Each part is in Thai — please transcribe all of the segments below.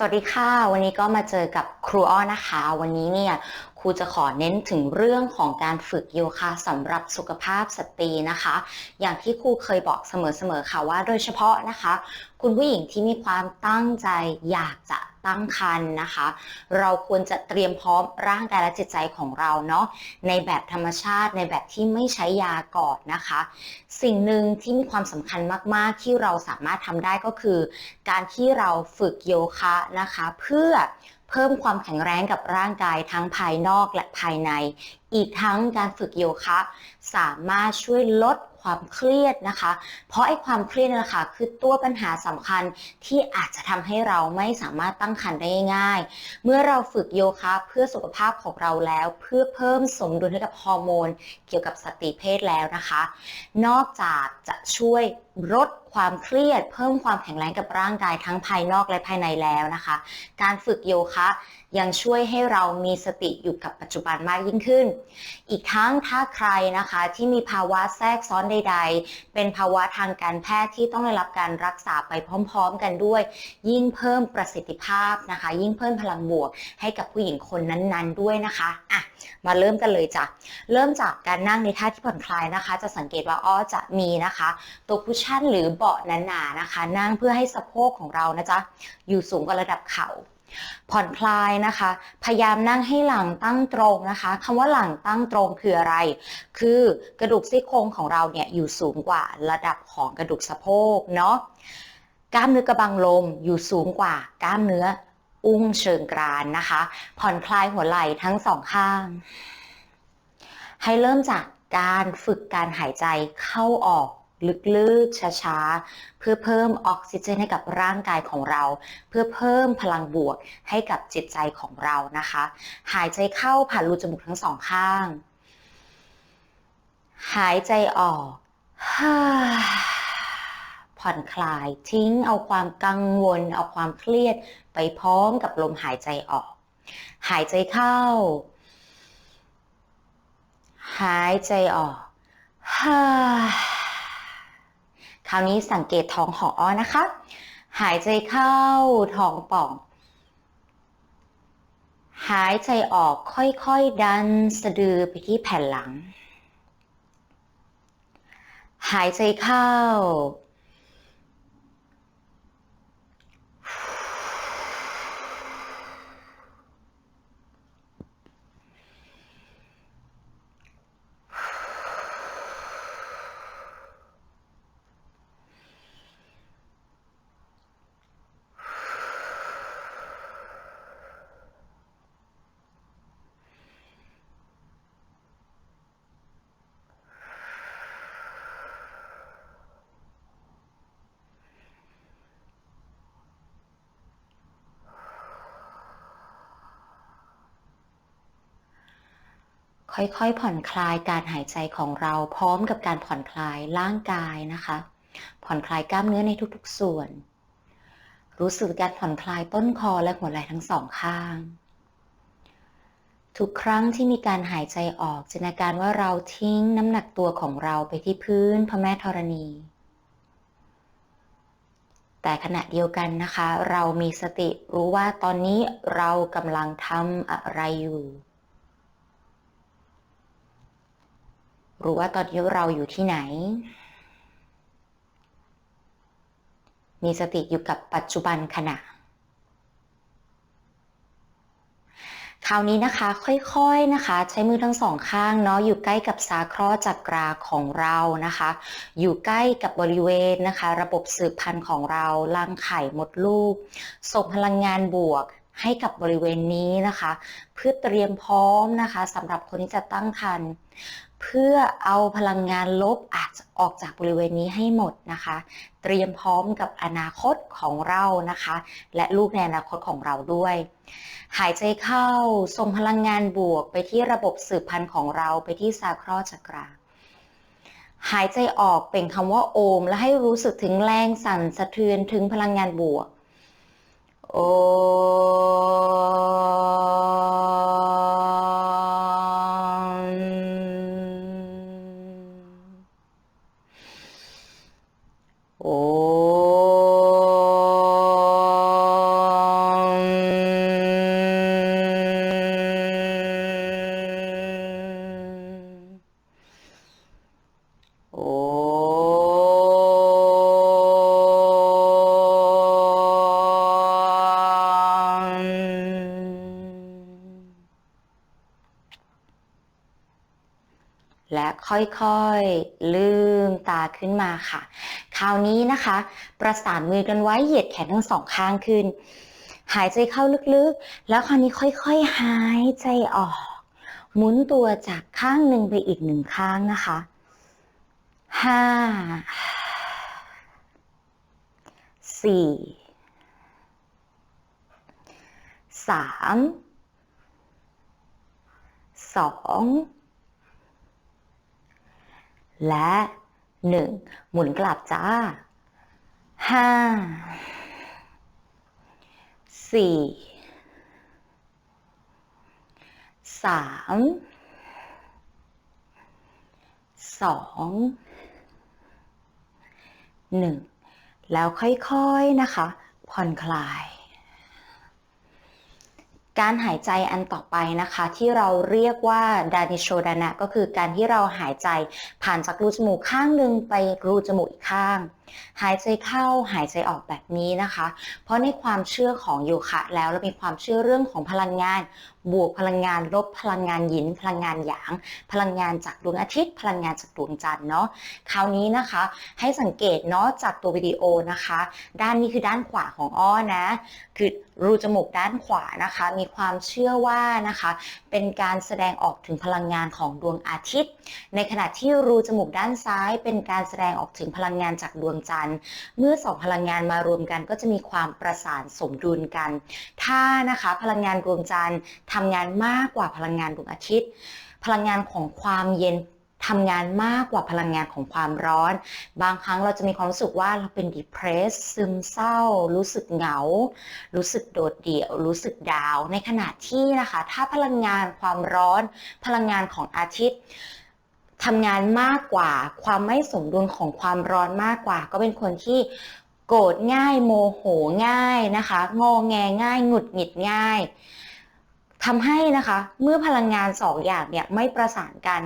สวัสดีค่ะ วันนี้ก็มาเจอกับครูอ้อนะคะ วันนี้เนี่ย ครูจะขอเน้นถึงเรื่องของการฝึกโยคะสำหรับสุขภาพสตรีนะคะ อย่างที่ครูเคยบอกเสมอๆค่ะว่าโดยเฉพาะนะคะ คุณผู้หญิงที่มีความตั้งใจอยากจะตั้งครรภ์นะคะ เราควรจะเตรียมพร้อมร่างกายและจิตใจของเราเนาะในแบบธรรมชาติในแบบที่ไม่ใช้ยาก่อนนะคะ สิ่งหนึ่งที่มีความสำคัญมากๆที่เราสามารถทำได้ก็คือ การที่เราฝึกโยคะนะคะ เพื่อ เพิ่มความแข็งแรงกับร่างกายทั้งภายนอกและภายใน อีกทั้งการฝึกโยคะ สามารถช่วยลดความเครียดนะคะ เพราะไอ้ความเครียดนั่แหละค่ะคือตัวปัญหาสำคัญที่อาจจะทำให้เราไม่สามารถตั้งครรภ์ได้ง่าย เมื่อเราฝึกโยคะเพื่อสุขภาพของเราแล้ว เพื่อเพิ่มสมดุลให้กับฮอร์โมน เกี่ยวกับสตรีเพศแล้วนะคะ นอกจากจะช่วยลดความเครียด เพิ่มความแข็งแรงกับร่างกายทั้งภายนอกและภายในแล้วนะคะ การฝึกโยคะยังช่วยให้เรามีสติอยู่กับปัจจุบันมากยิ่งขึ้น อีกทั้งถ้าใครนะคะที่มีภาวะแทรกซ้อนใด ๆ เป็นภาวะทางการแพทย์ที่ต้องได้รับการรักษาไปพร้อม ๆ กันด้วย ยิ่งเพิ่มประสิทธิภาพนะคะ ยิ่งเพิ่มพลังบวกให้กับผู้หญิงคนนั้นๆ ด้วยนะคะอะมาเริ่มกันเลยจ้ะเริ่มจากการนั่งในท่าที่ผ่อนคลายนะคะ จะสังเกตว่าอ้อจะมีนะคะ ตัวคุชชั่นหรือเบาะหนาๆนะคะ นั่งเพื่อให้สะโพกของเรานะจ๊ะอยู่สูงกว่าระดับเข่าผ่อนคลายนะคะ พยายามนั่งให้หลังตั้งตรงนะคะคำว่าหลังตั้งตรงคืออะไร คือกระดูกซี่โครงของเราเนี่ยอยู่สูงกว่าระดับของกระดูกสะโพกเนาะกล้ามเนื้อกระบังลมอยู่สูงกว่ากล้ามเนื้ออุ้งเชิงกรานนะคะ ผ่อนคลายหัวไหล่ทั้งสองข้าง ให้เริ่มจากการฝึกการหายใจเข้าออก ลึกๆ ช้าๆ เพื่อเพิ่มออกซิเจนให้กับร่างกายของเรา เพื่อเพิ่มพลังบวกให้กับจิตใจของเรานะคะ หายใจเข้าผ่านรูจมูกทั้งสองข้าง หายใจออก ผ่อนคลายทิ้งเอาความกังวล เอาความเครียดไปพร้อมกับลมหายใจออก หายใจเข้า หายใจออกฮ่า คราวนี้สังเกตท้องของอ้อนะคะ หายใจเข้าท้องป่อง หายใจออกค่อยๆดันสะดือไปที่แผ่นหลัง หายใจเข้า ค่อยๆผ่อนคลายการหายใจของเราพร้อมกับการผ่อนคลายร่างกายนะคะ ผ่อนคลายกล้ามเนื้อในทุกๆส่วน รู้สึกการผ่อนคลายต้นคอและหัวไหล่ทั้งสองข้าง ทุกครั้งที่มีการหายใจออกจินตนาการว่าเราทิ้งน้ำหนักตัวของเราไปที่พื้นพระแม่ธรณี แต่ขณะเดียวกันนะคะ เรามีสติรู้ว่าตอนนี้เรากำลังทำอะไรอยู่ รู้ว่าตอนนี้เราอยู่ที่ไหน มีสติอยู่กับปัจจุบันขณะ คราวนี้นะคะ ค่อยๆนะคะ ใช้มือทั้งสองข้างเนาะอยู่ใกล้กับซาครอจักราของเรานะคะ อยู่ใกล้กับบริเวณนะคะ ระบบสืบพันธุ์ของเรารังไข่มดลูก ส่งพลังงานบวกให้กับบริเวณนี้นะคะ เพื่อเตรียมพร้อมนะคะสำหรับคนที่จะตั้งครรภ์ เพื่อเอาพลังงานลบอาจออกจากบริเวณนี้ให้หมดนะคะ เตรียมพร้อมกับอนาคตของเรานะคะ และลูกในอนาคตของเราด้วย หายใจเข้าส่งพลังงานบวกไปที่ระบบสืบพันธุ์ของเราไปที่ซาครอจักราหายใจออกเป็นคำว่าโอม และให้รู้สึกถึงแรงสั่นสะเทือนถึงพลังงานบวก โอโอ ค่อยๆ ลืมตาขึ้นมาค่ะ คราวนี้นะคะ ประสานมือกันไว้เหยียดแขนทั้งสองข้างขึ้น หายใจเข้าลึกๆ แล้วคราวนี้ค่อยๆ หายใจออก หมุนตัวจากข้างหนึ่งไปอีกหนึ่งข้างนะคะห้าสี่สามสอง และหนึ่งหมุนกลับจ้าห้าสี่สามสองหนึ่งแล้วค่อยๆนะคะ ผ่อนคลาย การหายใจอันต่อไปนะคะ ที่เราเรียกว่าดานิโชดานะก็คือการที่เราหายใจผ่านจากรูจมูกข้างหนึ่งไปรูจมูกอีกข้าง หายใจเข้าหายใจออกแบบนี้นะคะ เพราะในความเชื่อของโยคะแล้วเรามีความเชื่อเรื่องของพลังงาน บวกพลังงานลบพลังงานหยิน พลังงานหยาง พลังงานจากดวงอาทิตย์ พลังงานจากดวงจันทร์เนาะคราวนี้นะคะ ให้สังเกตเนาะจากตัววิดีโอนะคะ ด้านนี้คือด้านขวาของอ้อนะ คือรูจมูกด้านขวานะคะ มีความเชื่อว่านะคะ เป็นการแสดงออกถึงพลังงานของดวงอาทิตย์ ในขณะที่รูจมูกด้านซ้าย เป็นการแสดงออกถึงพลังงานจากดวงจันทร์ เมื่อสองพลังงานมารวมกัน ก็จะมีความประสานสมดุลกัน ถ้านะคะพลังงานดวงจันทร์ทำงานมากกว่าพลังงานดวงอาทิตย์ พลังงานของความเย็นทำงานมากกว่าพลังงานของความร้อน บางครั้งเราจะมีความรู้สึกว่าเราเป็น depressed ซึมเศร้า รู้สึกเหงา รู้สึกโดดเดี่ยว รู้สึกดาว ในขณะที่นะคะ ถ้าพลังงานความร้อน พลังงานของอาทิตย์ ทำงานมากกว่า ความไม่สมดุลของความร้อนมากกว่า ก็เป็นคนที่โกรธง่ายโมโหง่ายนะคะงอแงง่ายหงุดหงิดง่ายทำให้นะคะเมื่อพลังงานสองอย่างเนี่ยไม่ประสานกัน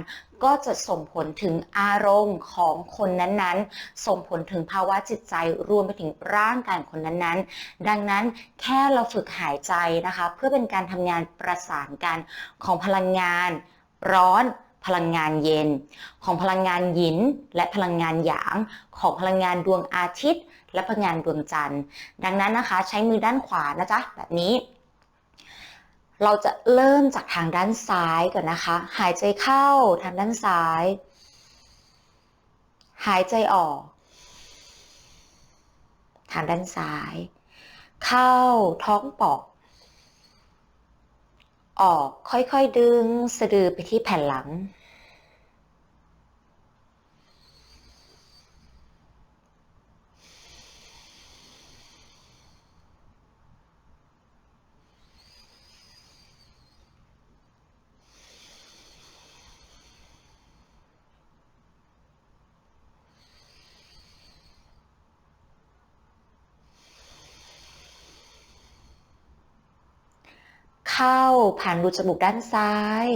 ก็จะส่งผลถึงอารมณ์ของคนนั้นๆ ส่งผลถึงภาวะจิตใจรวมไปถึงร่างกายคนนั้นๆ ดังนั้นแค่เราฝึกหายใจนะคะ เพื่อเป็นการทำงานประสานกันของพลังงานร้อน พลังงานเย็น ของพลังงานหยิน และพลังงานหยาง ของพลังงานดวงอาทิตย์ และพลังงานดวงจันทร์ ดังนั้นนะคะใช้มือด้านขวานะจ๊ะแบบนี้ เราจะเริ่มจากทางด้านซ้ายก่อนนะคะ หายใจเข้าทางด้านซ้าย หายใจออก ทางด้านซ้าย เข้าท้องปอด ออกค่อยๆดึงสะดือไปที่แผ่นหลัง เข้า ผ่านรูจมูกด้านซ้าย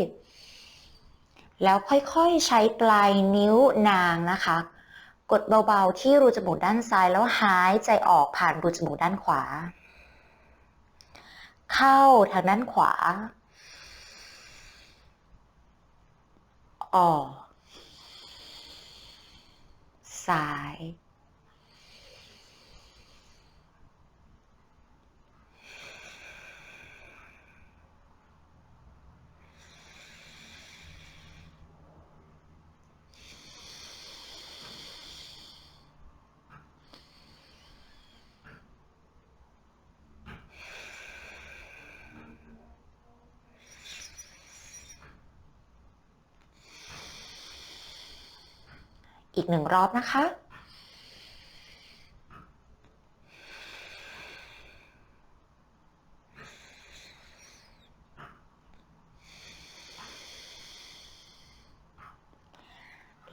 แล้วค่อยๆใช้ปลายนิ้วนางนะคะ กดเบาๆที่รูจมูกด้านซ้าย แล้วหายใจออกผ่านรูจมูกด้านขวา เข้าทางด้านขวา ออกซ้าย อีกหนึ่งรอบนะคะ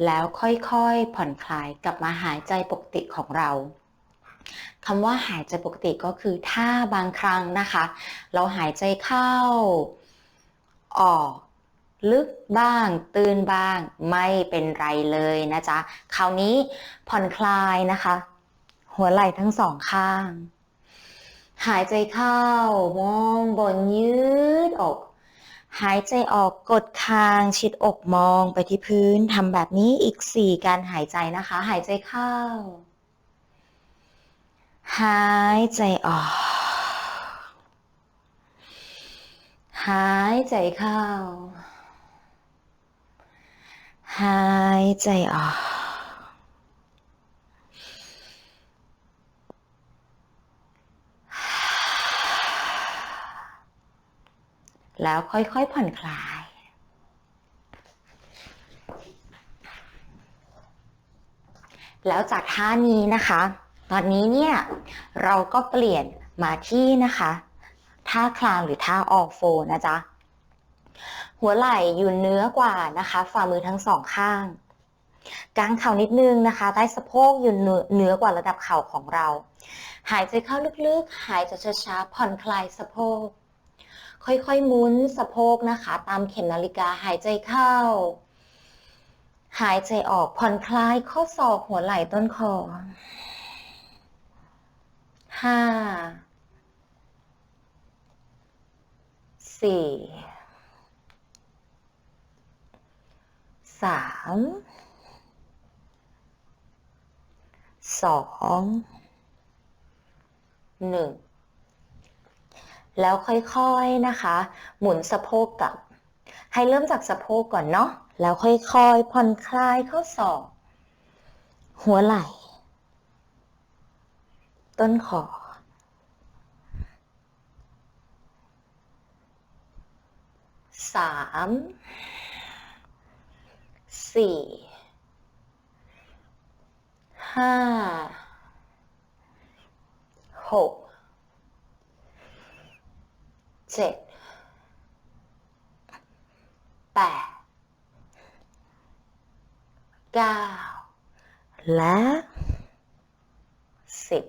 แล้วค่อยๆผ่อนคลายกลับมาหายใจปกติของเราคำว่าหายใจปกติก็คือถ้าบางครั้งนะคะ เราหายใจเข้าออก ลึกบ้าง ตื่นบ้าง ไม่เป็นไรเลยนะจ๊ะ คราวนี้ผ่อนคลายนะคะ หัวไหล่ทั้งสองข้าง หายใจเข้ามองบนยืดอก หายใจออกกดคางชิดอกมองไปที่พื้นทำแบบนี้อีก4การหายใจนะคะ หายใจเข้า หายใจออกหายใจเข้า หายใจออก แล้วค่อยๆผ่อนคลาย แล้วจากท่านี้นะคะ ตอนนี้เนี่ย เราก็เปลี่ยนมาที่นะคะ ท่าคลานหรือท่าออกโฟนะจ๊ะ หัวไหล่อยู่เนื้อกว่านะคะฝ่ามือทั้งสองข้างกางเข่านิดนึงนะคะใต้สะโพกอยู่เหนือเหนือกว่าระดับเข่าของเรา หายใจเข้าลึกๆ หายใจช้าๆ ผ่อนคลายสะโพก ค่อยๆหมุนสะโพกนะคะ ตามเข็มนาฬิกาหายใจเข้า หายใจออกผ่อนคลายข้อศอกหัวไหล่ต้นคอห้าสี่ สามสองหนึ่งแล้วค่อยๆนะคะ หมุนสะโพกกลับ ให้เริ่มจากสะโพกก่อนเนาะแล้วค่อยๆผ่อนคลายเข้าศอกหัวไหล่ ต้นคอสาม สี่ห้าหกเจ็ดแปดเก้าและสิบ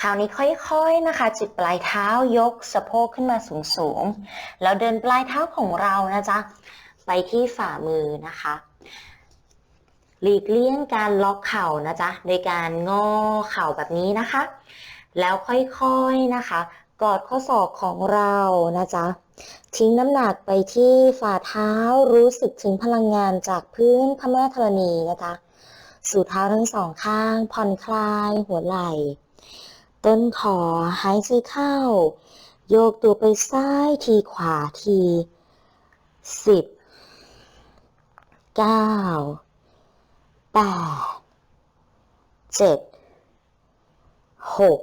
คราวนี้ค่อยๆนะคะ จิตปลายเท้ายกสะโพกขึ้นมาสูงๆ แล้วเดินปลายเท้าของเรานะจ๊ะ ไปที่ฝ่ามือนะคะ หลีกเลี่ยงการล็อกเข่านะจ๊ะโดยการงอเข่าแบบนี้นะคะ แล้วค่อยๆนะคะ กอดข้อศอกของเรานะจ๊ะทิ้งน้ำหนักไปที่ฝ่าเท้ารู้สึกถึงพลังงานจากพื้นพระแม่ธรณีนะคะสู่เท้าทั้งสองข้าง ผ่อนคลายหัวไหล่ต้นคอหายใจเข้า โยกตัวไปซ้ายทีขวาทีสิบ เก้าแปดเจ็ดหก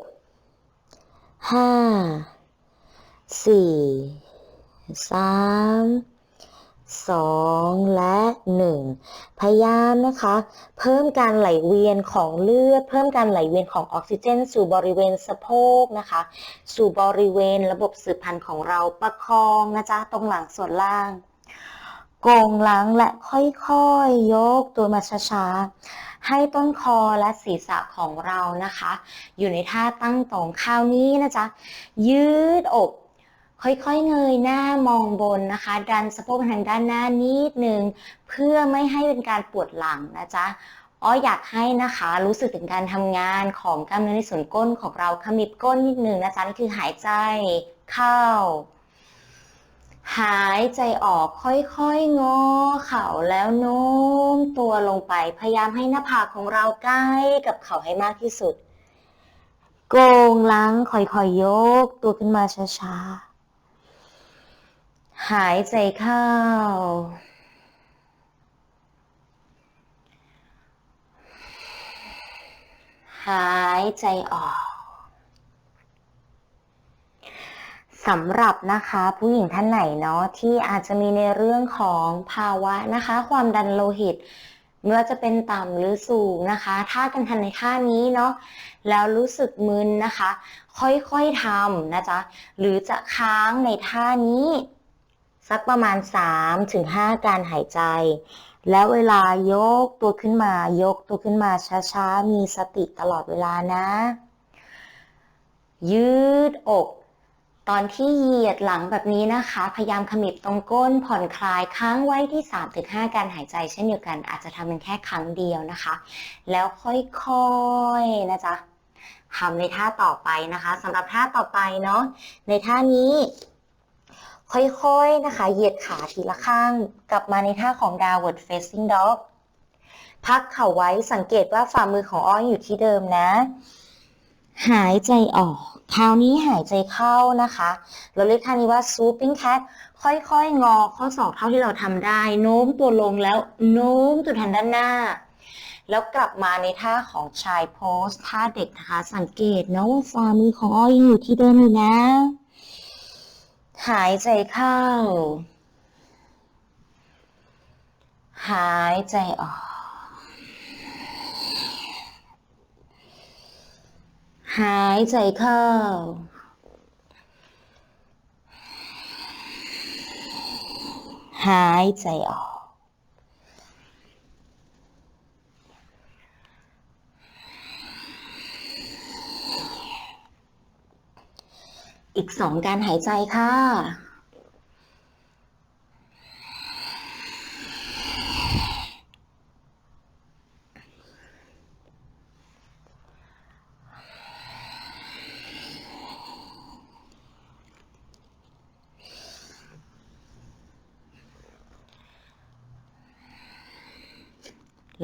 ห้าสี่สามสองและหนึ่งพยายามนะคะ เพิ่มการไหลเวียนของเลือด เพิ่มการไหลเวียนของออกซิเจน สู่บริเวณสะโพกนะคะ สู่บริเวณระบบสืบพันธุ์ของเราประคองนะจ๊ะตรงหลังส่วนล่าง โกงหลังและค่อยๆยกตัวมาช้าๆ ให้ต้นคอและศีรษะของเรานะคะ อยู่ในท่าตั้งตรงคราวนี้นะจ๊ะ ยืดอก ค่อยๆเงยหน้ามองบนนะคะ ดันสะโพกทางด้านหน้านิดนึง เพื่อไม่ให้เป็นการปวดหลังนะจ๊ะอ้ออยากให้นะคะรู้สึกถึงการทำงานของกล้ามเนื้อในส่วนก้นของเราขมิบก้นนิดนึงนะจ๊ะนี่คือหายใจเข้า หายใจออกค่อยๆงอเข่าแล้วโน้มตัวลงไป พยายามให้หน้าผากของเราใกล้กับเข่าให้มากที่สุด โกงหลังค่อยๆยกตัวขึ้นมาช้าๆ หายใจเข้า หายใจออก สำหรับนะคะผู้หญิงท่านไหนเนาะที่อาจจะมีในเรื่องของภาวะนะคะ ความดันโลหิตไม่ว่าจะเป็นต่ำหรือสูงนะคะท่ากันทันในท่านี้เนาะแล้วรู้สึกมึนนะคะ ค่อยๆทำนะจ๊ะหรือจะค้างในท่านี้ สักประมาณ 3-5 การหายใจ แล้วเวลายกตัวขึ้นมายกตัวขึ้นมาช้าๆ มีสติตลอดเวลานะ ยืดอก ตอนที่เหยียดหลังแบบนี้นะคะ พยายามขมิบตรงก้นผ่อนคลายค้างไว้ที่ 3-5 การหายใจเช่นเดียวกัน อาจจะทำเป็นแค่ครั้งเดียวนะคะ แล้วค่อยๆนะจ๊ะทำในท่าต่อไปนะคะสำหรับท่าต่อไปเนาะในท่านี้ ค่อยๆนะคะ เหยียดขาทีละข้าง กลับมาในท่าของ downward facing dog พักเข่าไว้สังเกตว่าฝ่ามือของอ้อยอยู่ที่เดิมนะ หายใจออก คราวนี้หายใจเข้านะคะ เราเรียกท่านี้ว่า swooping cat ค่อยๆ งอข้อศอกเท่าที่เราทำได้ โน้มตัวลงแล้วโน้มตัวแทนด้านหน้า แล้วกลับมาในท่าของชายโพสท่าเด็กนะคะ สังเกตนะว่าฝ่ามือของอ้อยยังอยู่ที่เดิมอยู่นะ หายใจเข้า หายใจออก หายใจเข้า หายใจออก อีกสองการหายใจค่ะ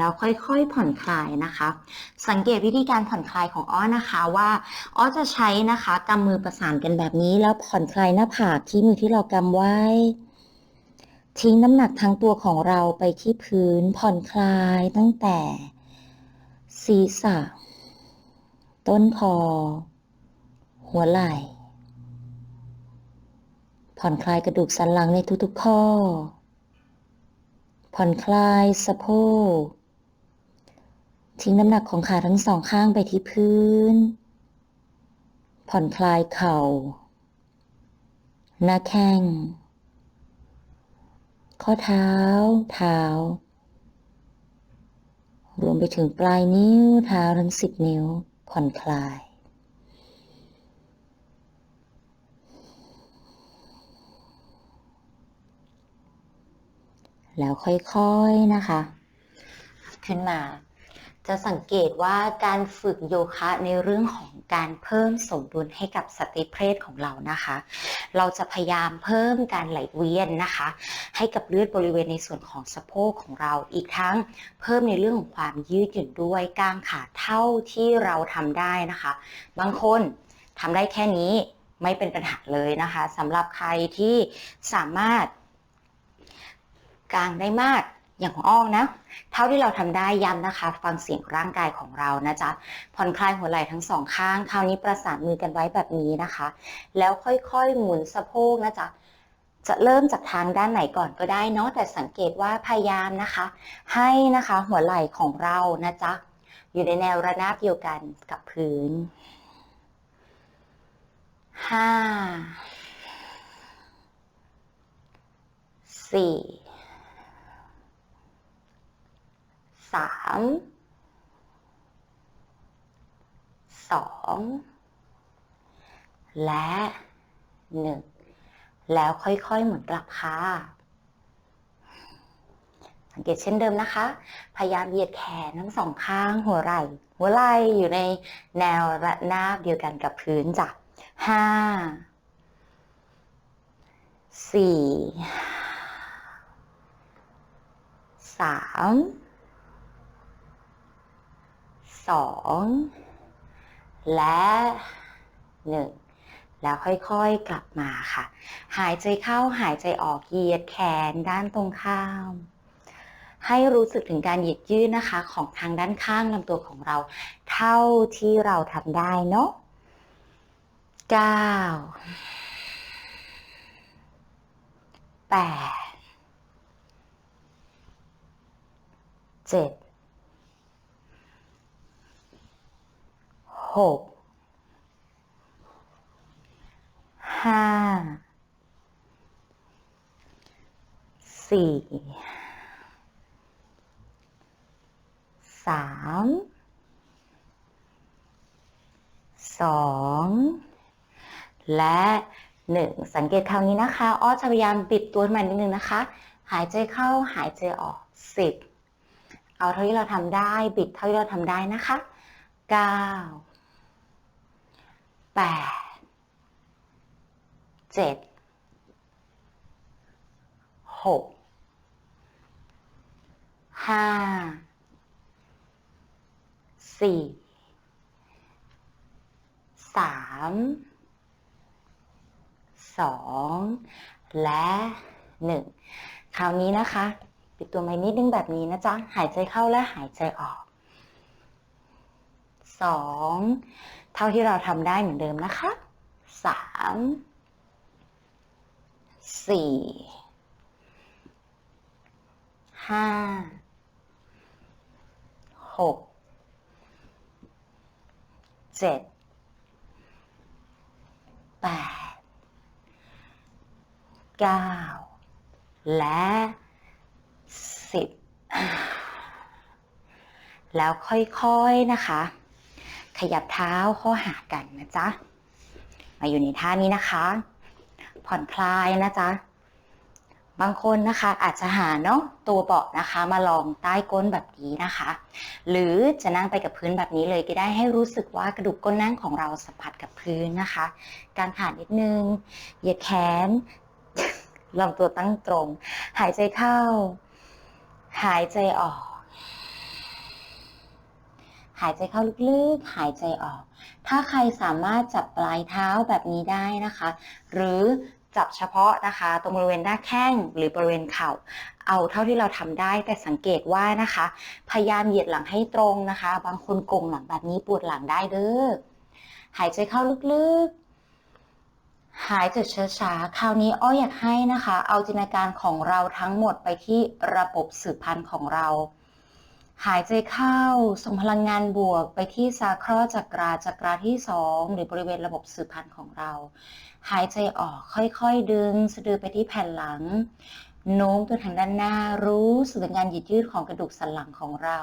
แล้วค่อยๆ ผ่อนคลายนะคะ สังเกตวิธีการผ่อนคลายของอ้อนะคะว่าอ้อจะใช้นะคะกำมือประสานกันแบบนี้แล้วผ่อนคลายหน้าผากที่มือที่เรากำไว้ ทิ้งน้ำหนักทั้งตัวของเราไปที่พื้นผ่อนคลายตั้งแต่ศีรษะ ต้นคอหัวไหล่ผ่อนคลายกระดูกสันหลังในทุกๆข้อผ่อนคลายสะโพก ทิ้งน้ำหนักของขาทั้งสองข้างไปที่พื้น ผ่อนคลายเข่า หน้าแข้ง ข้อเท้า เท้า รวมไปถึงปลายนิ้วเท้าทั้งสิบนิ้ว ผ่อนคลายแล้วค่อยๆนะคะ ขึ้นมา จะสังเกตว่าการฝึกโยคะในเรื่องของการเพิ่มสมดุลให้กับสติเพศของเรานะคะ เราจะพยายามเพิ่มการไหลเวียนนะคะ ให้กับเลือดบริเวณในส่วนของสะโพกของเราอีกทั้งเพิ่มในเรื่องของความยืดหยุ่นด้วยกางขาเท่าที่เราทำได้นะคะ บางคนทำได้แค่นี้ไม่เป็นปัญหาเลยนะคะสำหรับใครที่สามารถกางได้มาก อย่างของอ้อนะ เท่าที่เราทำได้ย้ำนะคะ ฟังเสียงร่างกายของเรานะจ๊ะ ผ่อนคลายหัวไหล่ทั้งสองข้าง คราวนี้ประสานมือกันไว้แบบนี้นะคะ แล้วค่อยๆ หมุนสะโพกนะจ๊ะ จะเริ่มจากทางด้านไหนก่อนก็ได้เนาะ แต่สังเกตว่าพยายามนะคะ ให้นะคะหัวไหล่ของเรานะจ๊ะ อยู่ในแนวระนาบเดียวกันกับพื้นห้าสี่ สามสองและหนึ่งแล้วค่อยๆหมุนกลับค่ะสังเกตเช่นเดิมนะคะ พยายามเหยียดแขนทั้งสองข้างหัวไหล่ หัวไหล่อยู่ในแนวระนาบเดียวกันกับพื้นจ้ะห้าสี่สาม สองและหนึ่งแล้วค่อยๆกลับมาค่ะ หายใจเข้าหายใจออกเหยียดแขนด้านตรงข้าม ให้รู้สึกถึงการเหยียดยืดนะคะ ของทางด้านข้างลำตัวของเรา เท่าที่เราทำได้เนาะเก้าแปดเจ็ด หกห้าสี่สามสองและหนึ่งสังเกตคราวนี้นะคะอ้อจะพยายามบิดตัวขึ้นมานิดนึงนะคะ หายใจเข้าหายใจออกสิบเอาเท่าที่เราทำได้บิดเท่าที่เราทำได้นะคะเก้า แปดเจ็ดหกห้าสี่สามสองและหนึ่งคราวนี้นะคะ ปิดตัวไม้นิดนึงแบบนี้นะจ๊ะ หายใจเข้าและหายใจออกสอง เท่าที่เราทำได้เหมือนเดิมนะคะสามสี่ห้าหกเจ็ดแปดเก้าและสิบแล้วค่อยๆนะคะ ขยับเท้าข้าหากันนะจ๊ะ มาอยู่ในท่านี้นะคะ ผ่อนคลายนะจ๊ะ บางคนนะคะอาจจะหาเนาะตัวเบาะนะคะ มาลองใต้ก้นแบบนี้นะคะ หรือจะนั่งไปกับพื้นแบบนี้เลยก็ได้ให้รู้สึกว่ากระดูกก้นนั่งของเราสัมผัสกับพื้นนะคะ การขานิดนึง เหยียดแขนลำตัวตั้งตรง หายใจเข้า หายใจออก หายใจเข้าลึกๆ หายใจออก ถ้าใครสามารถจับปลายเท้าแบบนี้ได้นะคะ หรือจับเฉพาะนะคะ ตรงบริเวณหน้าแข้งหรือบริเวณเข่า เอาเท่าที่เราทำได้แต่สังเกตว่านะคะ พยายามเหยียดหลังให้ตรงนะคะ บางคนกงหลังแบบนี้ปวดหลังได้เด้อหายใจเข้าลึกๆ หายใจช้าๆ คราวนี้อ้อยอยากให้นะคะ เอาจินตนาการของเราทั้งหมดไปที่ระบบสืบพันธุ์ของเรา หายใจเข้าส่งพลังงานบวกไปที่ซาครอจักราจักราที่สองหรือบริเวณระบบสืบพันธุ์ของเรา หายใจออกค่อยๆ ดึงสะดือไปที่แผ่นหลัง โน้มตัวทางด้านหน้ารู้สึกถึงการหยืดยืดของกระดูกสันหลังของเรา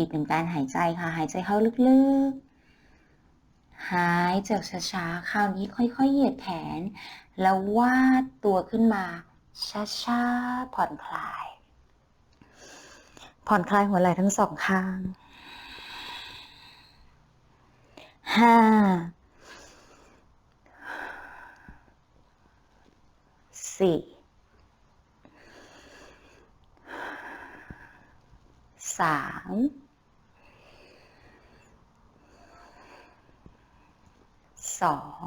อีกหนึ่งการหายใจค่ะ หายใจเข้าลึกๆ หายใจออกช้าๆ คราวนี้ค่อยๆ เหยียดแขน แล้ววาดตัวขึ้นมา ช้าๆ ผ่อนคลาย ผ่อนคลายหัวไหล่ทั้งสองข้างห้าสี่สาม สอง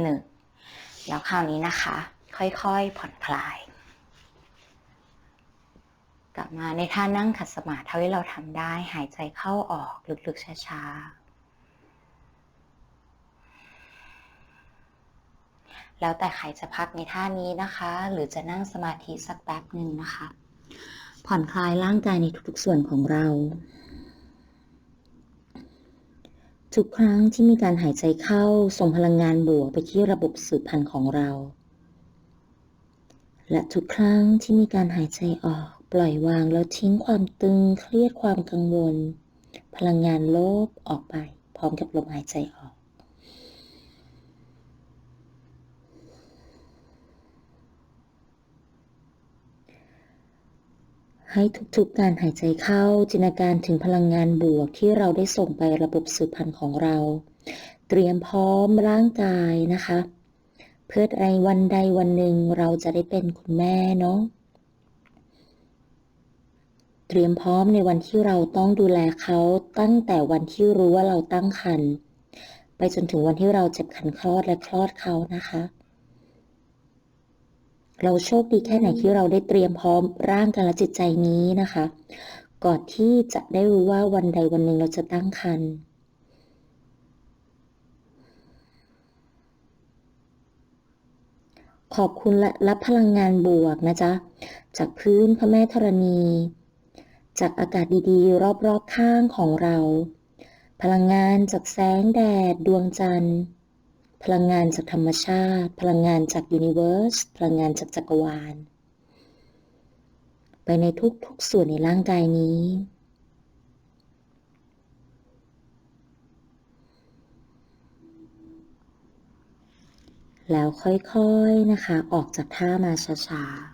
หนึ่งแล้วคราวนี้นะคะ ค่อยๆผ่อนคลาย กลับมาในท่านั่งขัดสมาธิเท่าที่เราทำได้หายใจเข้าออกลึกๆช้าๆ แล้วแต่ใครจะพักในท่านี้นะคะ หรือจะนั่งสมาธิสักแป๊บหนึ่งนะคะ ผ่อนคลายร่างกายในทุกๆส่วนของเรา ทุกครั้งที่มีการหายใจเข้าส่งพลังงานบวกไปที่ระบบสืบพันธุ์ของเรา และทุกครั้งที่มีการหายใจออก ปล่อยวางแล้วทิ้งความตึงเครียดความกังวล พลังงานลบออกไป พร้อมกับลมหายใจออก ให้ทุกๆการหายใจเข้าจินตนาการถึงพลังงานบวกที่เราได้ส่งไประบบสืบพันธุ์ของเรา เตรียมพร้อมร่างกายนะคะ เพื่อในวันใดวันหนึ่งเราจะได้เป็นคุณแม่เนาะเตรียมพร้อมในวันที่เราต้องดูแลเขาตั้งแต่วันที่รู้ว่าเราตั้งครรภ์ไปจนถึงวันที่เราเจ็บขันคลอดและคลอดเขานะคะ เราโชคดีแค่ไหนที่เราได้เตรียมพร้อมร่างกายและจิตใจนี้นะคะ ก่อนที่จะได้รู้ว่าวันใดวันหนึ่งเราจะตั้งครรภ์ขอบคุณและรับพลังงานบวกนะจ๊ะ จากพื้นพระแม่ธรณี จากอากาศดีๆ รอบๆข้างของเราพพลังงานจากแสงแดด ดวงจันทร์ พลังงานจากธรรมชาติ พลังงานจากยูนิเวอร์ส พลังงานจากจักรวาล ไปในทุกๆส่วนในร่างกายนี้แล้วค่อยๆนะคะ ออกจากท่ามาช้าๆ